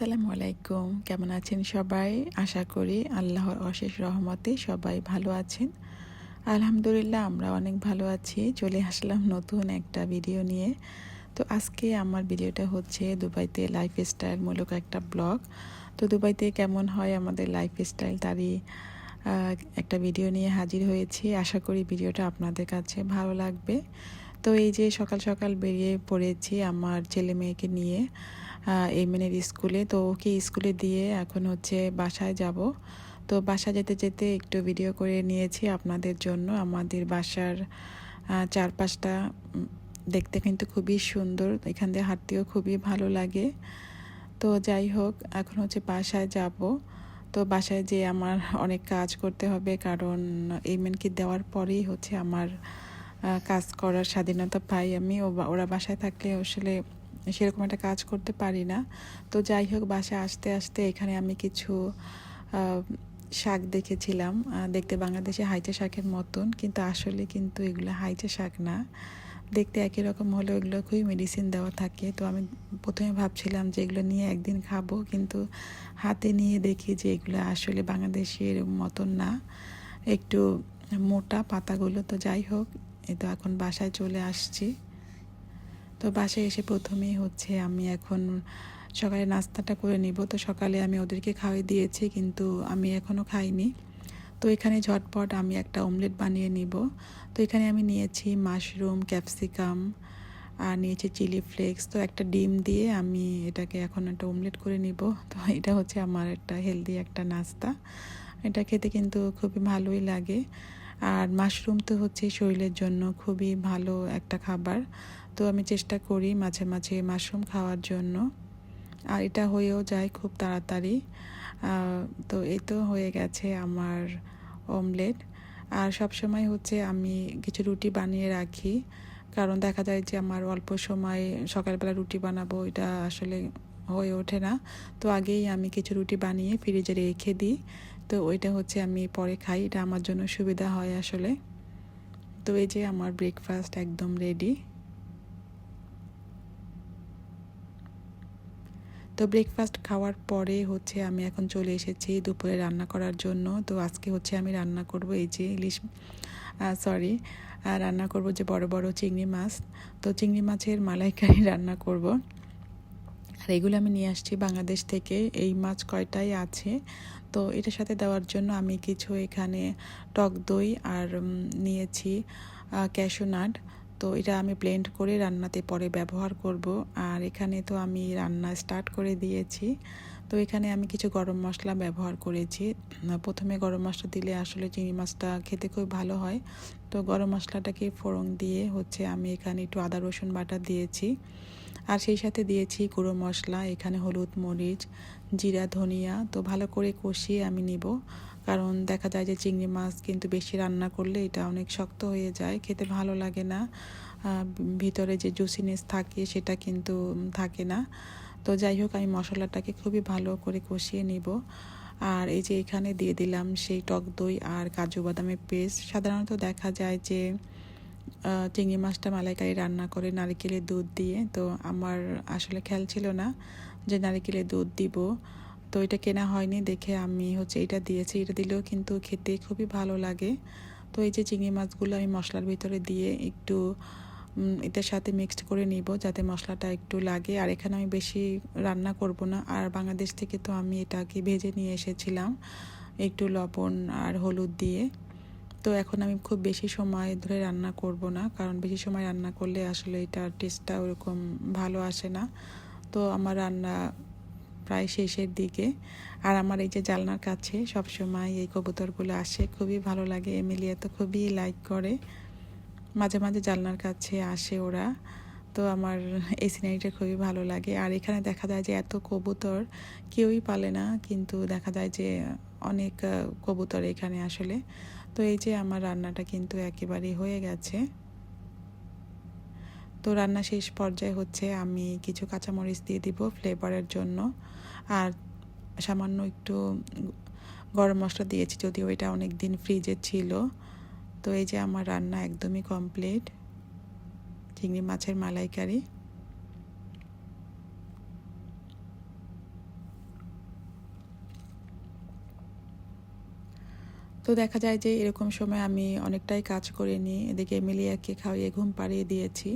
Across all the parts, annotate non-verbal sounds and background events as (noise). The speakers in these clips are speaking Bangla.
আসসালামু আলাইকুম। কেমন আছেন সবাই? আশা করি আল্লাহর অশেষ রহমতে সবাই ভালো আছেন। আলহামদুলিল্লাহ, আমরা অনেক ভালো আছি। চলে আসলাম নতুন একটা ভিডিও নিয়ে। তো আজকে আমার ভিডিওটা হচ্ছে দুবাইতে লাইফ স্টাইলমূলক একটা ব্লগ। তো দুবাইতে কেমন হয় আমাদের লাইফ স্টাইল তারই একটা ভিডিও নিয়ে হাজির হয়েছি। আশা করি ভিডিওটা আপনাদের কাছে ভালো লাগবে। তো এই যে সকাল সকাল বেরিয়ে পড়েছি আমার ছেলে মেয়েকে নিয়ে এমএনের স্কুলে তো ওকে স্কুলে দিয়ে এখন হচ্ছে বাসায় যাব। তো বাসা যেতে যেতে একটু ভিডিও করে নিয়েছি আপনাদের জন্য। আমাদের বাসার চারপাশটা দেখতে কিন্তু খুবই সুন্দর। এখান দিয়ে হাঁটতেও খুবই ভালো লাগে। তো যাই হোক, এখন হচ্ছে বাসায় যাব। তো বাসায় যে আমার (laughs) অনেক কাজ করতে হবে। কারণ এইমেনকে দেওয়ার পরেই হচ্ছে আমার কাজ করার স্বাধীনতা পাই আমি। ওরা বাসায় থাকলে আসলে সেরকম একটা কাজ করতে পারি না। তো যাই হোক, বাসায় আসতে আসতে এখানে আমি কিছু শাক দেখেছিলাম। দেখতে বাংলাদেশে হাইচা শাকের মতন, কিন্তু আসলে কিন্তু এগুলো হাইচা শাক না। দেখতে একই রকম হলেও এগুলো খুবই মেডিসিন দেওয়া থাকে। তো আমি প্রথমে ভাবছিলাম যে এগুলো নিয়ে একদিন খাব, কিন্তু হাতে নিয়ে দেখি যে এগুলো আসলে বাংলাদেশের মতন না। একটু মোটা পাতাগুলো, তো যাই হোক এই তো এখন বাসায় চলে আসছি। তো বাসায় এসে প্রথমেই হচ্ছে আমি এখন সকালে নাস্তাটা করে নিব। তো সকালে আমি ওদেরকে খাওয়াই দিয়েছি, কিন্তু আমি এখনও খাইনি। তো এখানে ঝটপট আমি একটা অমলেট বানিয়ে নিব। তো এখানে আমি নিয়েছি মাশরুম, ক্যাপসিকাম, আর নিয়েছি চিলি ফ্লেক্স। তো একটা ডিম দিয়ে আমি এটাকে এখন একটা অমলেট করে নিব। তো এটা হচ্ছে আমার একটা হেলদি একটা নাস্তা। এটা খেতে কিন্তু খুবই ভালোই লাগে। আর মাশরুম তো হচ্ছে শরীরের জন্য খুবই ভালো একটা খাবার। তো আমি চেষ্টা করি মাঝে মাঝে মাশরুম খাওয়ার জন্য। আর এটা হয়েও যায় খুব তাড়াতাড়ি। তো এই তো হয়ে গেছে আমার অমলেট। আর সব সময় হচ্ছে আমি কিছু রুটি বানিয়ে রাখি। কারণ দেখা যায় যে আমার অল্প সময় সকালবেলা রুটি বানাবো, এটা আসলে হয়ে ওঠে না। তো আগেই আমি কিছু রুটি বানিয়ে ফ্রিজে রেখে দিই। তো ওইটা হচ্ছে আমি পরে খাই, এটা আমার জন্য সুবিধা হয় আসলে। তো এই যে আমার ব্রেকফাস্ট একদম রেডি তো ব্রেকফাস্ট খাওয়ার পরে হচ্ছে আমি এখন চলে এসেছি দুপুরে রান্না করার জন্য। তো আজকে হচ্ছে আমি রান্না করব এই যে ইলিশ সরি রান্না করব যে বড় বড় চিংড়ি মাছ। তো চিংড়ি মাছের মালাইকারি (laughs) রান্না করব। আর এগুলো আমি নিয়ে আসছি বাংলাদেশ থেকে। এই মাছ কয়টাই আছে? তো এটার সাথে দেওয়ার জন্য আমি কিছু এখানে টক দই আর নিয়েছি ক্যাশো নাট তো এটা আমি ব্লেন্ড করে রান্নাতে পরে ব্যবহার করব। আর এখানে তো আমি রান্না স্টার্ট করে দিয়েছি। তো এখানে আমি কিছু গরম মশলা ব্যবহার করেছি। প্রথমে গরম মশলা দিলে আসলে চিংড়ি মাছটা খেতে খুব ভালো হয়। তো গরম মশলাটাকে ফোড়ন দিয়ে হচ্ছে আমি এখানে একটু আদা রসুন বাটা দিয়েছি। আর সেই সাথে দিয়েছি গুঁড়ো মশলা, এখানে হলুদ, মরিচ, জিরা, ধনিয়া। তো ভালো করে কষিয়ে আমি নিব। কারণ দেখা যায় যে চিংড়ি মাছ কিন্তু বেশি রান্না করলে এটা অনেক শক্ত হয়ে যায়, খেতে ভালো লাগে না। ভিতরে যে জুসিনেস থাকে সেটা কিন্তু থাকে না। তো যাই হোক, আমি মশলাটাকে খুবই ভালো করে কষিয়ে নিব। আর এই যে এখানে দিয়ে দিলাম সেই টক দই আর কাজু বাদামের পেস্ট। সাধারণত দেখা যায় যে চিংড়ি মাছটা মালাইকারি রান্না করে নারিকেলের দুধ দিয়ে। তো আমার আসলে খেয়াল ছিল না যে নারিকেলের দুধ দিব। তো এটা কেনা হয়নি, দেখে আমি হচ্ছে এটা দিয়েছি। এটা দিলেও কিন্তু খেতে খুবই ভালো লাগে। তো এই যে চিংড়ি মাছগুলো আমি মশলার ভিতরে দিয়ে একটু এটার সাথে মিক্সড করে নিব যাতে মশলাটা একটু লাগে। আর এখানে আমি বেশি রান্না করব না। আর বাংলাদেশ থেকে তো আমি এটাকে ভেজে নিয়ে এসেছিলাম একটু লবণ আর হলুদ দিয়ে। তো এখন আমি খুব বেশি সময় ধরে রান্না করব না, কারণ বেশি সময় রান্না করলে আসলে এটার টেস্টটা ওরকম ভালো আসে না। তো আমার রান্না প্রায় শেষের দিকে। আর আমার এই যে জালনার কাছে সব সময় এই কবুতরগুলো আসে, খুবই ভালো লাগে। এমিলিয়া তো খুবই লাইক করে। মাঝে মাঝে জালনার কাছে আসে ওরা। তো আমার এই সিনারিটা খুবই ভালো লাগে। আর এখানে দেখা যায় যে এত কবুতর কেউই পালে না, কিন্তু দেখা যায় যে অনেক কবুতর এখানে আসলে। তো এই যে আমার রান্নাটা কিন্তু একেবারেই হয়ে গেছে। তো রান্না শেষ পর্যায়ে হচ্ছে আমি কিছু কাঁচামরিচ দিয়ে দিব ফ্লেভারের জন্য। আর সামান্য একটু গরম মশলা দিয়েছি যদিও এটা অনেক দিন ফ্রিজে ছিল। তো এই যে আমার রান্না একদমই কমপ্লিট। চিংড়ি মাছের মালাইকারি। তো দেখা যায় যে এরকম সময় আমি অনেকটাই কাজ করে নিই, এদিকে মিলিয়াকে খাওয়িয়ে ঘুম পাড়িয়ে দিয়েছি।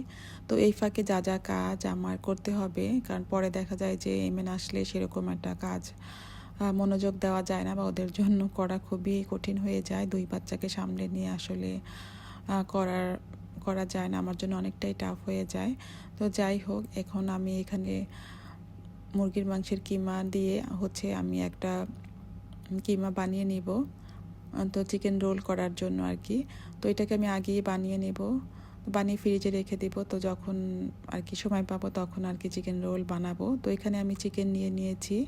তো এই ফাঁকে যা যা কাজ আমার করতে হবে, কারণ পরে দেখা যায় যে এমেন আসলে সেরকম একটা কাজ মনোযোগ দেওয়া যায় না বা ওদের জন্য করা খুবই কঠিন হয়ে যায়। দুই বাচ্চাকে সামনে নিয়ে আসলে করার, করা যায় না, আমার জন্য অনেকটাই টাফ হয়ে যায়। তো যাই হোক, এখন আমি এখানে মুরগির মাংসের কিমা দিয়ে হচ্ছে আমি একটা কিমা বানিয়ে নিব। তো চিকেন রোল করার জন্য আর কি তো এটাকে আমি আগেই বানিয়ে নেব। বানিয়ে ফ্রিজে রেখে দেবো। তো যখন আর কি সময় পাবো, তখন আর কি চিকেন রোল বানাবো। তো এখানে আমি চিকেন নিয়ে নিয়েছি।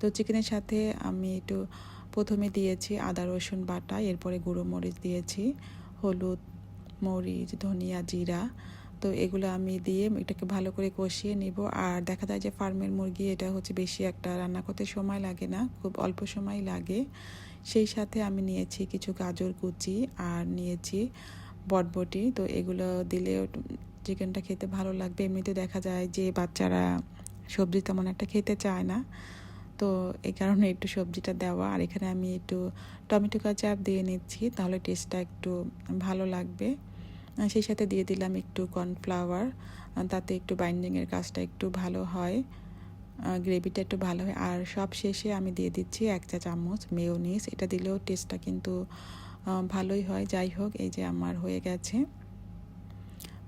তো চিকেনের সাথে আমি একটু প্রথমে দিয়েছি আদা, রসুন বাটা, এরপরে গুঁড়ো মরিচ দিয়েছি, হলুদ মরিচ, ধনিয়া, জিরা। তো এগুলো আমি দিয়ে এটাকে ভালো করে কষিয়ে নিব। আর দেখা যায় যে ফার্মের মুরগি এটা হচ্ছে বেশি একটা রান্না করতে সময় লাগে না, খুব অল্প সময় লাগে। সেই সাথে আমি নিয়েছি কিছু গাজর কুচি আর নিয়েছি বটবটি। তো এগুলো দিলে চিকেনটা খেতে ভালো লাগবে। এমনিতে দেখা যায় যে বাচ্চারা সবজি তেমন একটা খেতে চায় না। তো এই কারণে একটু সবজিটা দেওয়া। আর এখানে আমি একটু টমেটো কাচাপ দিয়ে নিচ্ছি, তাহলে টেস্টটা একটু ভালো লাগবে। সেই সাথে দিয়ে দিলাম একটু কর্নফ্লাওয়ার তাতে একটু বাইন্ডিংয়ের কাজটা একটু ভালো হয় গ্রেভিটা একটু ভালো হয়। আর সব শেষে আমি দিয়ে দিচ্ছি এক চা চামচ মেয়োনিস এটা দিলেও টেস্টটা কিন্তু ভালোই হয়। যাই হোক, এই যে আমার হয়ে গেছে।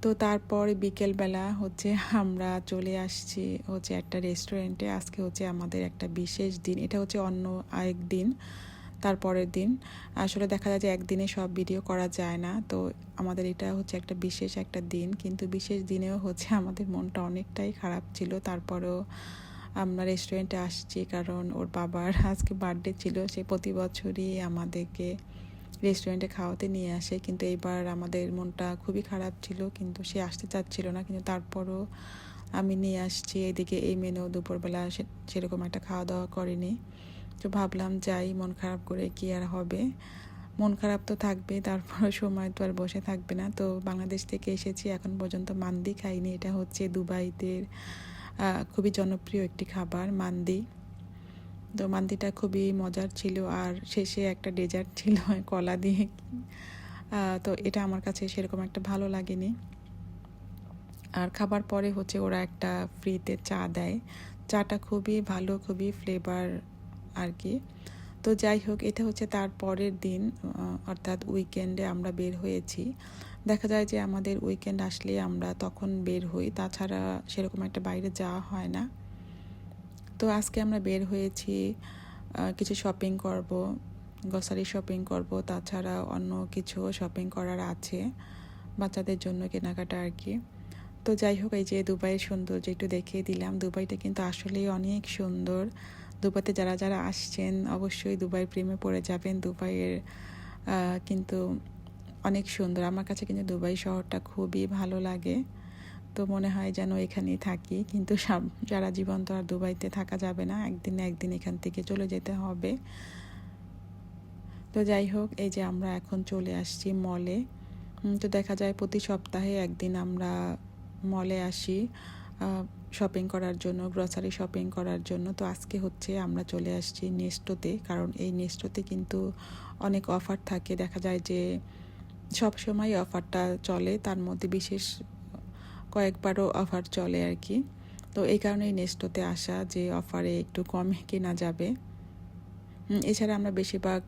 তো তারপর বিকেলবেলা হচ্ছে আমরা চলে আসছি হচ্ছে একটা রেস্টুরেন্টে। আজকে হচ্ছে আমাদের একটা বিশেষ দিন। এটা হচ্ছে অন্য আরেক দিন। তারপরের দিন। আসলে দেখা যায় যে একদিনে সব ভিডিও করা যায় না। তো আমাদের এটা হচ্ছে একটা বিশেষ একটা দিন। কিন্তু বিশেষ দিনেও হচ্ছে আমাদের মনটা অনেকটাই খারাপ ছিল। তারপরেও আমরা রেস্টুরেন্টে আসছি কারণ ওর বাবার (laughs) আজকে বার্থডে ছিল। সে প্রতি বছরই আমাদেরকে রেস্টুরেন্টে খাওয়াতে নিয়ে আসে। কিন্তু এইবার আমাদের মনটা খুবই খারাপ ছিল। কিন্তু সে আসতে চাচ্ছিল না। কিন্তু তারপরও আমি নিয়ে আসছি। এদিকে এই মেনু দুপুরবেলা সেরকম একটা খাওয়া দাওয়া করেনি। তো ভাবলাম, যাই, মন খারাপ করে কি আর হবে। মন খারাপ তো থাকবে তারপর সময় তো আর বসে থাকবে না। তো বাংলাদেশ থেকে এসেছি, এখন পর্যন্ত মান্দি খাইনি। এটা হচ্ছে দুবাইদের খুবই জনপ্রিয় একটি খাবার, মান্দি। তো মান্দিটা খুবই মজার ছিল, আর শেষে একটা ডেজার্ট ছিল, কলা দিয়ে। তো এটা আমার কাছে সেরকম একটা ভালো লাগেনি। আর খাবার পরে হচ্ছে ওরা একটা ফ্রিতে চা দেয়। চাটা খুবই ভালো, খুবই ফ্লেভার আর কি তো যাই হোক, এটা হচ্ছে তার পরের দিন অর্থাৎ উইকেন্ডে আমরা বের হয়েছি। দেখা যায় যে আমাদের উইকেন্ড আসলে আমরা তখন বের হই, তাছাড়া সেরকম একটা বাইরে যাওয়া হয় না। তো আজকে আমরা বের হয়েছি কিছু শপিং করব গ্রসারি শপিং করব, তাছাড়া অন্য কিছু শপিং করার আছে, বাচ্চাদের জন্য কেনাকাটা আর কি তো যাই হোক, এই যে দুবাইয়ের সৌন্দর্য একটু দেখিয়ে দিলাম। দুবাইটা কিন্তু আসলেই অনেক সুন্দর। দুবাইতে যারা যারা আসছেন, অবশ্যই দুবাইয়ের প্রেমে পড়ে যাবেন। দুবাইয়ের কিন্তু অনেক সুন্দর। আমার কাছে কিন্তু দুবাই শহরটা খুবই ভালো লাগে। তো মনে হয় যেন এখানেই থাকি। কিন্তু সারা জীবন তো আর দুবাইতে থাকা যাবে না, একদিন একদিন এখান থেকে চলে যেতে হবে। তো যাই হোক, এই যে আমরা এখন চলে আসছি মলে। তো দেখা যায় প্রতি সপ্তাহে একদিন আমরা মলে আসি। শপিং করার জন্য গ্রসারি শপিং করার জন্য। তো আজকে হচ্ছে আমরা চলে আসছি নেস্টোতে কারণ এই নেস্টোতে কিন্তু অনেক অফার থাকে। দেখা যায় যে সব সময় অফারটা চলে, তার মধ্যে বিশেষ কয়েকবারও অফার চলে আর কি। তো এই কারণেই নেস্টোতে আসা, যে অফারে একটু কমে কেনা যাবে। এছাড়া আমরা বেশিরভাগ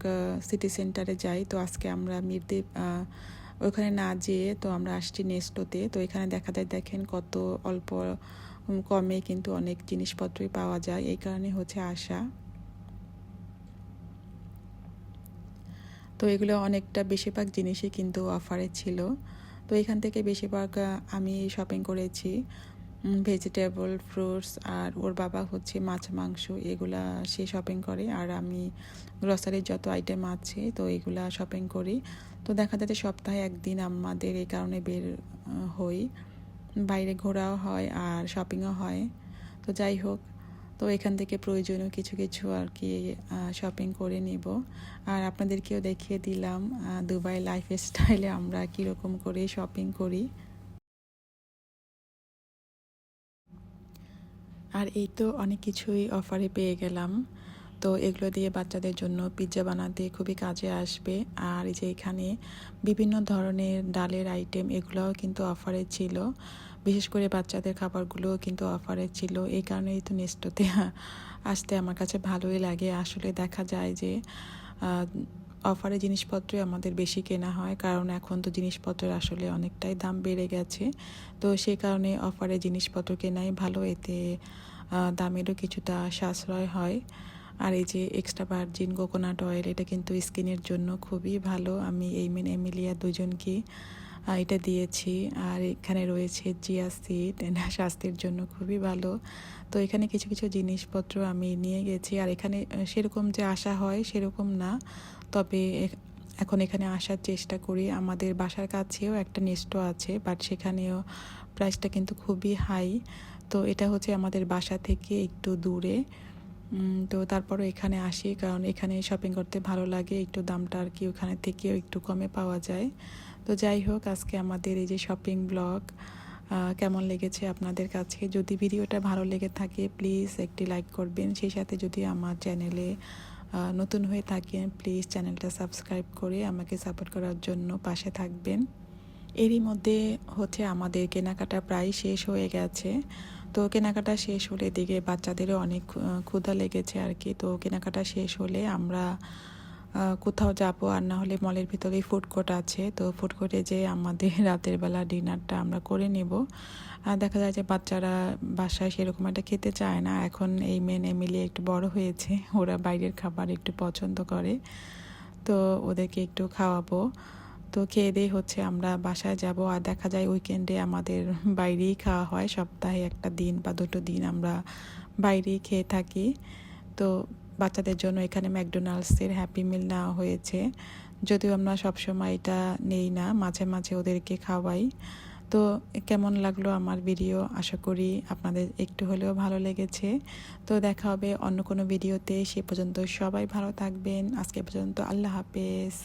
সিটি সেন্টারে যাই। তো আজকে আমরা মিরদ্বীপ ওখানে না যেয়ে তো আমরা আসছি নেস্টোতে তো এখানে দেখা যায়, দেখেন কত অল্প কমে কিন্তু অনেক জিনিসপত্রই পাওয়া যায়। এই কারণে হচ্ছে আশা। তো এগুলো অনেকটা বেশিরভাগ জিনিসই কিন্তু অফারে ছিল। তো এখান থেকে বেশিরভাগ আমি শপিং করেছি। ভেজিটেবল ফ্রুটস আর ওর বাবা হচ্ছে মাছ, মাংস এগুলা সে শপিং করে। আর আমি গ্রসারির যত আইটেম আছে তো এগুলা শপিং করি। তো দেখা যাচ্ছে সপ্তাহে একদিন আমাদের এই কারণে বের হই। বাইরে ঘোরাও হয় আর শপিংও হয়। তো যাই হোক, তো এখান থেকে প্রয়োজনীয় কিছু কিছু আর কি শপিং করে নিব। আর আপনাদেরকেও দেখিয়ে দিলাম দুবাই লাইফ স্টাইলে আমরা কীরকম করে শপিং করি। আর এই তো অনেক কিছুই অফারে পেয়ে গেলাম। তো এগুলো দিয়ে বাচ্চাদের জন্য পিৎজা বানাতে খুবই কাজে আসবে। আর এই যে এখানে বিভিন্ন ধরনের ডালের আইটেম এগুলোও কিন্তু অফারে ছিল। বিশেষ করে বাচ্চাদের খাবারগুলোও কিন্তু অফারে ছিল। এই কারণেই তো নেস্টোতে আসতে আমার কাছে ভালোই লাগে। আসলে দেখা যায় যে অফারে জিনিসপত্রই আমাদের বেশি কেনা হয়। কারণ এখন তো জিনিসপত্রের আসলে অনেকটাই দাম বেড়ে গেছে। তো সেই কারণে অফারে জিনিসপত্র কেনাই ভালো। এতে দামেরও কিছুটা সাশ্রয় হয়। আর এই যে এক্সট্রা ভার্জিন কোকোনাট অয়েল এটা কিন্তু স্কিনের জন্য খুবই ভালো। আমি এই মেন এমিলিয়া দুজনকে এটা দিয়েছি। আর এখানে রয়েছে জিয়া সিড স্বাস্থ্যের জন্য খুবই ভালো। তো এখানে কিছু কিছু জিনিসপত্র আমি নিয়ে গেছি। আর এখানে সেরকম যে আসা হয় সেরকম না। তবে এখন এখানে আসার চেষ্টা করি। আমাদের বাসার কাছেও একটা নেস্টো আছে বাট সেখানেও প্রাইসটা কিন্তু খুবই হাই তো এটা হচ্ছে আমাদের বাসা থেকে একটু দূরে। তো তারপরও এখানে আসি, কারণ এখানে শপিং করতে ভালো লাগে, একটু দামটা আর কি ওখানে থেকেও একটু কমে পাওয়া যায়। তো যাই হোক, আজকে আমাদের এই যে শপিং ব্লগ কেমন লেগেছে আপনাদের কাছে? যদি ভিডিওটা ভালো লেগে থাকে প্লিজ একটি লাইক করবেন। সেই সাথে যদি আমার চ্যানেলে নতুন হয়ে থাকেন প্লিজ চ্যানেলটা সাবস্ক্রাইব করে আমাকে সাপোর্ট করার জন্য পাশে থাকবেন। এরই মধ্যে হচ্ছে আমাদের কেনাকাটা প্রায় শেষ হয়ে গেছে। তো কেনাকাটা শেষ হলে দিকে বাচ্চাদেরও অনেক ক্ষুধা লেগেছে আর কি। তো কেনাকাটা শেষ হলে আমরা কোথাও যাব আর না হলে মলের ভিতরে ফুড কোর্ট আছে। তো ফুড কোর্টে যে আমাদের (laughs) রাতের বেলা ডিনারটা আমরা করে নেব। আর দেখা যায় যে বাচ্চারা বাসায় সেরকম একটা খেতে চায় না। এখন এই মেনে মিলিয়ে একটু বড় হয়েছে। ওরা বাইরের খাবার একটু পছন্দ করে। তো ওদেরকে একটু খাওয়াবো। তো খেয়ে দিয়ে হচ্ছে আমরা বাসায় যাব। আর দেখা যায় উইকেন্ডে আমাদের বাইরেই খাওয়া হয়। সপ্তাহে একটা দিন বা দুটো দিন আমরা বাইরেই খেয়ে থাকি। তো বাচ্চাদের জন্য এখানে ম্যাকডোনাল্ডসের হ্যাপি মিল নেওয়া হয়েছে। যদিও আমরা সবসময় এটা নেই না, মাঝে মাঝে ওদেরকে খাওয়াই। তো কেমন লাগল আমার ভিডিও আশা করি আপনাদের একটু হলেও ভালো লেগেছে। তো দেখা হবে অন্য কোনো ভিডিওতে সে পর্যন্ত সবাই ভালো থাকবেন। আজকে পর্যন্ত আল্লাহ হাফেজ।